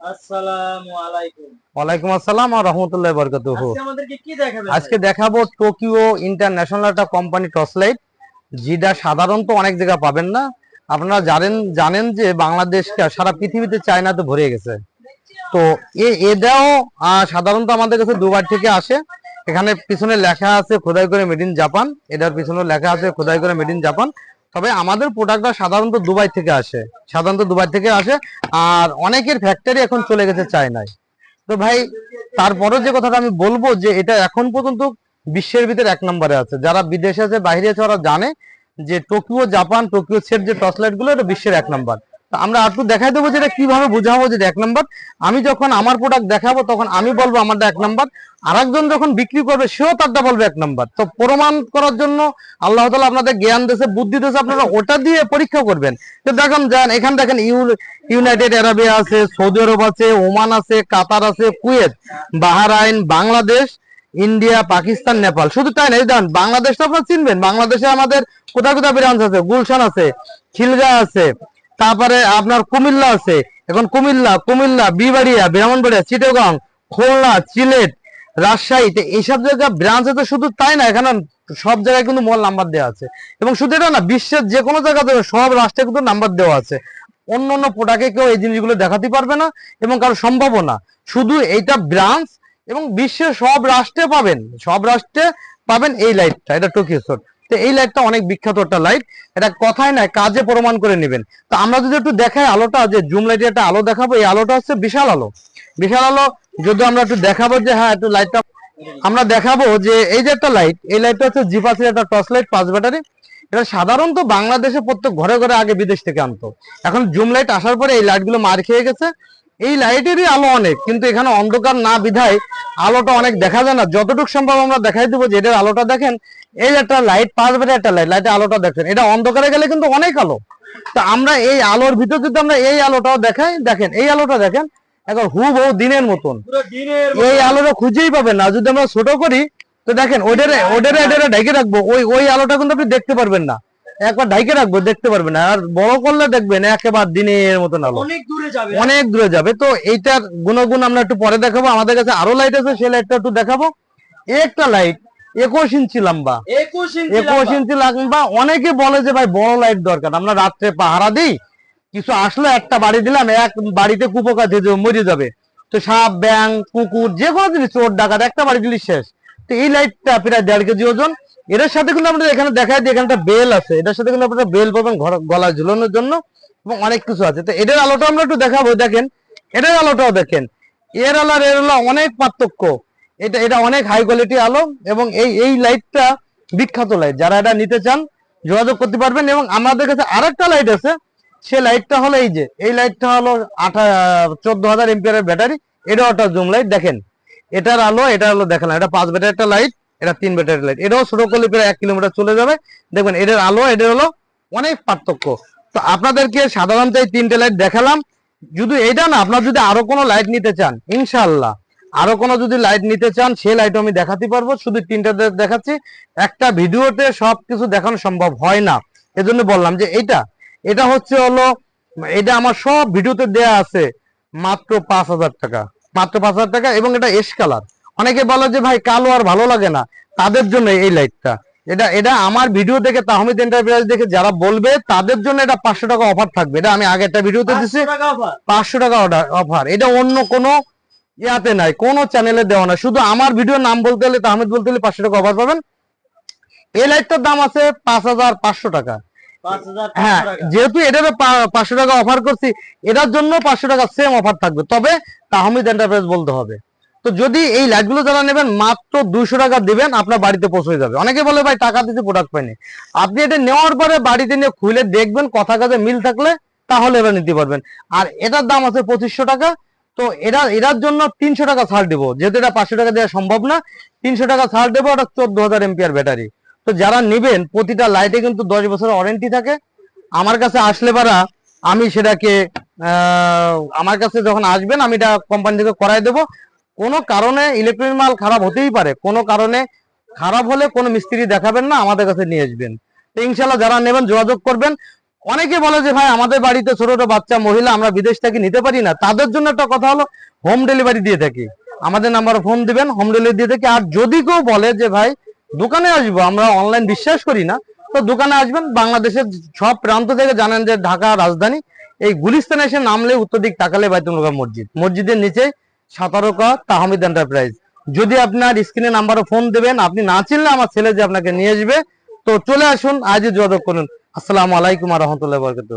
আসসালামু আলাইকুম। ওয়ালাইকুম আসসালাম আর রহমতুল্লাহ বরকাতুহু। আজকে আমাদেরকে কি দেখাবেন? আজকে দেখাবো টোকিও ইন্টারন্যাশনাল একটা কোম্পানি টর্চলাইট যেটা সাধারণত অনেক জায়গায় পাবেন না। আপনারা জানেন জানেন যে বাংলাদেশ সারা পৃথিবীতে চায়নাতে ভরে গেছে। তো এটাও সাধারণত আমাদের কাছে দুবার থেকে আসে। এখানে পিছনে লেখা আছে খোদাই করে মেড ইন জাপান এটার পিছনে লেখা আছে খোদাই করে মেড ইন জাপান তবে আমাদের প্রোডাক্টটা সাধারণত দুবাই থেকে আসে। সাধারণত দুবাই থেকে আসে আর অনেকের ফ্যাক্টরি এখন চলে গেছে চায়নায়। তো ভাই, তারপরেও যে কথাটা আমি বলব যে এটা এখন পর্যন্ত বিশ্বের ভিতরে এক নম্বরে আছে। যারা বিদেশে আছে, বাইরে আছে, ওরা জানে যে টোকিও জাপান টোকিও সেট যে টর্চলাইটগুলো, এটা বিশ্বের এক নম্বর। আমরা একটু দেখাই দেবো যে এটা কীভাবে বোঝাবো যে এক নম্বর আমি যখন আমার প্রোডাক্ট দেখাবো, তখন আমি বলব আমারটা এক নম্বর আরেকজন যখন বিক্রি করবে, সেও তারটা বলবে এক নম্বর তো প্রমাণ করার জন্য আল্লাহ তালা আপনাদের জ্ঞান দেশে বুদ্ধি দেশে আপনারা ওটা দিয়ে পরীক্ষা করবেন। তো দেখুন, যান, এখানে দেখেন, ইউ- ইউনাইটেড আরবিয়া আছে, সৌদি আরব আছে, ওমান আছে, কাতার আছে, Kuwait, Bahrain, Bangladesh, India, Pakistan, Nepal. শুধু তাই না দেখেন, বাংলাদেশটা আপনারা চিনবেন। বাংলাদেশে আমাদের কোথায় কোথায় ব্রাঞ্চ আছে? গুলশান আছে খিলগা আছে তারপরে আপনার কুমিল্লা আছে। এখন কুমিল্লা কুমিল্লা, বিবাড়িয়া, ব্রাহ্মণবাড়িয়া, চিটাগং, খুলনা, সিলেট রাজশাহীতে এইসব জায়গায় ব্রাঞ্চ আছে শুধু তাই না, এখানে সব জায়গায় কিন্তু মোবাইল নাম্বার দেওয়া আছে। এবং শুধু এটা না, বিশ্বের যে কোনো জায়গাতে সব রাষ্ট্রে কিন্তু নাম্বার দেওয়া আছে। অন্য অন্য প্রোডাক্টে কেউ এই জিনিসগুলো দেখাতে পারবে না এবং কারও সম্ভবও না। শুধু এইটা ব্রাঞ্চ এবং বিশ্বের সব রাষ্ট্রে পাবেন, সব রাষ্ট্রে পাবেন এই লাইটটা এটা টোকিও সোট তো এই লাইটটা অনেক বিখ্যাত একটা লাইট এটা কথাই নয়, কাজে প্রমাণ করে নেবেন। তো আমরা যদি একটু দেখাই আলোটা, যে জুম লাইটে একটা আলো দেখাবো, এই আলোটা হচ্ছে বিশাল আলো। বিশাল আলো, যদি আমরা একটু দেখাবো যে হ্যাঁ একটু লাইটটা আমরা দেখাবো যে, এই যে একটা লাইট এই লাইটটা হচ্ছে জিপাসের একটা টর্চ লাইট পাঁচ ব্যাটারি। এটা সাধারণত বাংলাদেশে প্রত্যেক ঘরে ঘরে আগে বিদেশ থেকে আনতো। এখন জুম লাইট আসার পরে এই লাইটগুলো মার খেয়ে গেছে। এই লাইটেরই আলো অনেক কিন্তু এখানে অন্ধকার না বিধায় আলোটা অনেক দেখা যায় না। যতটুকু সম্ভব আমরা দেখাই দেবো যে এটার আলোটা দেখেন এই একটা লাইট পাঁচ ব্যাটারি একটা লাইট লাইটের আলোটা দেখেন। এটা অন্ধকারে গেলে কিন্তু অনেক আলো। তো আমরা এই আলোর ভিতর যদি আমরা এই আলোটাও দেখাই দেখেন এই আলোটা দেখেন এখন হুবহু দিনের মতন। এই আলোটা খুঁজেই পাবেন না। যদি আমরা ছোট করি তো দেখেন ওটারে ওটারে এটারে ঢেকে রাখব। ওই ওই আলোটা কিন্তু আপনি দেখতে পারবেন না। একবার ঢাইকে রাখব দেখতে পারবেন। না আর বড় করলে দেখবেন একেবারে দিনের মতন আলো। অনেক দূরে যাবে। অনেক দূরে যাবে। তো এইটার গুণগুণ আমরা একটু পরে দেখাবো। আমাদের কাছে আরও লাইট আছে সেই লাইটটা একটু দেখাবো। একটা লাইট একুশ ইঞ্চি লম্বা। একুশ ইঞ্চি লম্বা। অনেকে বলে যে ভাই বড় লাইট দরকার। আমরা রাত্রে পাহারা দিই। কিছু আসলে একটা বাড়ি দিলাম এক বাড়িতে কুপোকা দিয়ে মরে যাবে। তো সাপ ব্যাং কুকুর যে কোনো জিনিস চোর ডাকাত একটা বাড়ি দিলি শেষ। তো এই লাইটটা প্রায় দেড় কেজি ওজন। এটার সাথে কিন্তু আমরা এখানে দেখাই দিই এখানে একটা বেল আছে। এটার সাথে কিন্তু আপনারা বেল পাবেন গলায় ঝুলানোর জন্য এবং অনেক কিছু আছে। তো এটার আলোটা আমরা একটু দেখাবো, দেখেন। এটার আলোটাও দেখেন। এর আলো আর এর আলো অনেক পার্থক্য। এটা এটা অনেক হাই কোয়ালিটি আলো এবং এই এই লাইটটা বিখ্যাত লাইট যারা এটা নিতে চান, যোগাযোগ করতে পারবেন এবং আমাদের কাছে আরেকটা লাইট আছে। সে লাইটটা হলো এই যে, এই লাইটটা হলো আঠা, চোদ্দ হাজার এমপিয়ারের ব্যাটারি এটাও একটা জুম লাইট দেখেন। এটার আলো এটা হলো দেখেন এটা পাঁচ ব্যাটারি একটা লাইট এটা তিন ব্যাটারি লাইট। এটাও ছোট করলে প্রায় এক কিলোমিটার চলে যাবে। দেখবেন, এটার আলো, এটার হলো অনেক পার্থক্য। তো আপনাদেরকে সাধারণত এই তিনটে লাইট দেখালাম। যদি এটা না, আপনার যদি আরও কোনো লাইট নিতে চান ইনশাল্লাহ আরও কোনো যদি লাইট নিতে চান, সেই লাইট আমি দেখাতে পারব। শুধু তিনটা দেখাচ্ছি। একটা ভিডিওতে সবকিছু দেখানো সম্ভব হয় না। এজন্য বললাম যে এটা এটা হচ্ছে হলো, এটা আমার সব ভিডিওতে দেয়া আছে, মাত্র পাঁচ হাজার টাকা। মাত্র পাঁচ হাজার টাকা এবং এটা এস কালার। অনেকে বলে যে ভাই কালো আর ভালো লাগে না। তাদের জন্য এই লাইটটা। এটা এটা আমার ভিডিও দেখে তাহমিদ এন্টারপ্রাইজ দেখে যারা বলবে তাদের জন্য এটা পাঁচশো টাকা অফার থাকবে। এটা আমি আগে একটা ভিডিওতে দিছি। পাঁচশো টাকা অফার এটা অন্য কোনো ইয়াতে নাই কোনো চ্যানেলে দেওয়া না শুধু আমার ভিডিওর নাম বলতে হলে তাহমিদ বলতে হলে পাঁচশো টাকা অফার পাবেন। এই লাইটটার দাম আছে পাঁচ হাজার পাঁচশো টাকা। হ্যাঁ। যেহেতু এটার পাঁচশো টাকা অফার করছি এটার জন্য পাঁচশো টাকা সেম অফার থাকবে। তবে তাহমিদ এন্টারপ্রাইজ বলতে হবে। তো যদি এই লাইটগুলো যারা নেবেন মাত্র দুইশো টাকা দিবেন, আপনার বাড়িতে পৌঁছে যাবে। অনেকে বলে, ভাই, টাকা দিতে প্রোডাক্ট পাইনি। আপনি এটা নেওয়ার পরে বাড়িতে নিয়ে খুলে দেখবেন, কথা কাজে মিল থাকলে, তাহলে এবার নিতে পারবেন। আর এটার দাম আছে পঁচিশশো টাকা। তো এটা এটার জন্য তিনশো টাকা ছাড় দেবো। যেহেতু এটা পাঁচশো টাকা দেওয়া সম্ভব না, তিনশো টাকা ছাড় দেবো, ওটা চোদ্দ হাজার এমপিআর ব্যাটারি। তো যারা নেবেন, প্রতিটা লাইটে কিন্তু দশ বছরের ওয়ারেন্টি থাকে। আমার কাছে আসলে পারা আমি সেটাকে আমার কাছে যখন আসবেন, আমি এটা কোম্পানি থেকে করাই দেবো। কোনো কারণে ইলেকট্রনিক মাল খারাপ হতেই পারে, কোনো কারণে খারাপ হলে কোনো মিস্ত্রি দেখাবেন না, আমাদের কাছে নিয়ে আসবেন। ইনশাল্লাহ যারা নেবেন, যোগাযোগ করবেন। অনেকে বলে যে, ভাই, আমাদের বাড়িতে ছোট ছোট বাচ্চা, মহিলা, আমরা বিদেশ থেকে নিতে পারি না। তাদের জন্য একটা কথা হলো হোম ডেলিভারি দিয়ে থাকি। আমাদের নাম্বারে ফোন দিবেন হোম ডেলিভারি দিয়ে থাকি। আর যদি কেউ বলে যে, ভাই, দোকানে আসব, আমরা অনলাইন বিশ্বাস করি না। তো দোকানে আসবেন, বাংলাদেশের সব প্রান্ত থেকে জানেন যে, ঢাকা রাজধানী, এই গুলিস্তানে এসে নামলে উত্তর দিক তাকালে বাইতুল মসজিদ। মসজিদের নিচে সাতারোকা তাহমিদ এন্টারপ্রাইজ যদি আপনার স্ক্রিনে নাম্বারে ফোন দেবেন, আপনি না চিনলে আমার ছেলে যে আপনাকে নিয়ে আসবে, তো চলে আসুন, আজই যোগাযোগ করুন। আসসালামু আলাইকুম রহমতুল্লাহ বরকত